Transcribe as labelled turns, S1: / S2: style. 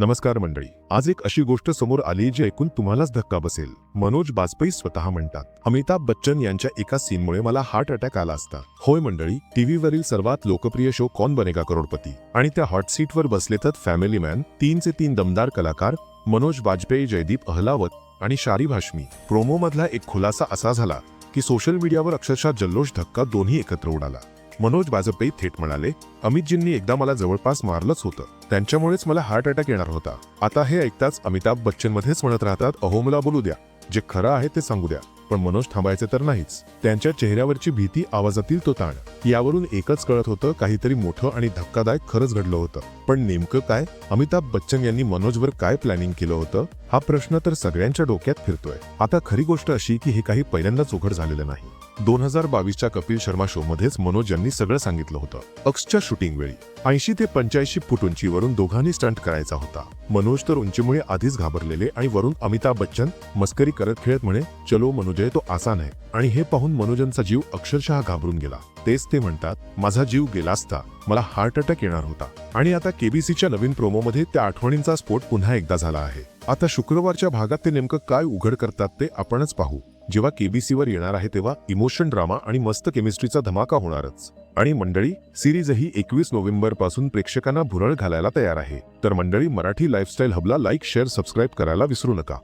S1: नमस्कार मंडळी. आज एक अशी गोष्ट समोर आली जी ऐकून तुम्हालाच धक्का बसेल. मनोज बाजपेयी स्वतः म्हणतात अमिताभ बच्चन यांच्या एका सीनमुळे मला हार्ट अटॅक आला असता. होय मंडळी टीव्हीवरील सर्वात लोकप्रिय शो कौन बनेगा करोडपती? आणि त्या हॉट सीटवर बसले तर फॅमिली मॅन तीनचे तीन दमदार कलाकार मनोज बाजपेयी जयदीप अहलावत आणि शारी भाष्मी. प्रोमो मधला एक खुलासा असा झाला की सोशल मीडियावर अक्षरशः जल्लोष धक्का दोन्ही एकत्र उडाला. मनोज वाजपेयी थेट म्हणाले अमितजींनी एकदा मला जवळपास मारलंच होतं. त्यांच्यामुळेच मला हार्ट अटॅक येणार होता. आता हे ऐकताच अमिताभ बच्चन मध्येच म्हणत राहतात अहो मला बोलू द्या. जे खरं आहे ते सांगू द्या. पण मनोज थांबायचे तर नाहीच. त्यांच्या चेहऱ्यावरची भीती आवाजातील तो ताण. यावरून एकच कळत होतं काहीतरी मोठं आणि धक्कादायक खरंच घडलं होतं. पण नेमकं काय? अमिताभ बच्चन यांनी मनोजवर काय प्लॅनिंग केलं होतं? हा प्रश्न तर सगळ्यांच्या डोक्यात फिरतोय. आता खरी गोष्ट अशी की हे काही पहिल्यांदाच उघड झालेलं नाही. दोन हजार बावीसच्या कपिल शर्मा शो मध्येच मनोज यांनी सगळं सांगितलं होतं. अक्सच्या शूटिंग वेळी. ऐंशी ते पंच्याऐंशी फूट उंचीवरून दोघांनी स्टंट करायचा होता. मनोज तर उंचीमुळे आधीच घाबरलेले आणि वरून अमिताभ बच्चन मस्करी करत खेळत म्हणे चलो मनोज मनोजय तो आसान आहे आणि हे पाहून मनोजांचा जीव अक्षरशः घाबरून गेला. तेच ते म्हणतात माझा जीव गेला असता मला हार्ट अटॅक येणार होता. आणि आता केबीसीच्या नवीन प्रोमोमध्ये त्या आठवणींचा स्फोट पुन्हा एकदा झाला आहे. आता शुक्रवारच्या भागात ते नेमकं काय उघड करतात ते आपणच पाहू. जेव्हा केबीसीवर येणार आहे तेव्हा इमोशन ड्रामा आणि मस्त केमिस्ट्रीचा धमाका होणारच. आणि मंडळी सिरीजही एकवीस नोव्हेंबरपासून प्रेक्षकांना भुरळ घालायला तयार आहे. तर मंडळी मराठी लाईफस्टाईल हबला लाईक शेअर सबस्क्राईब करायला विसरू नका.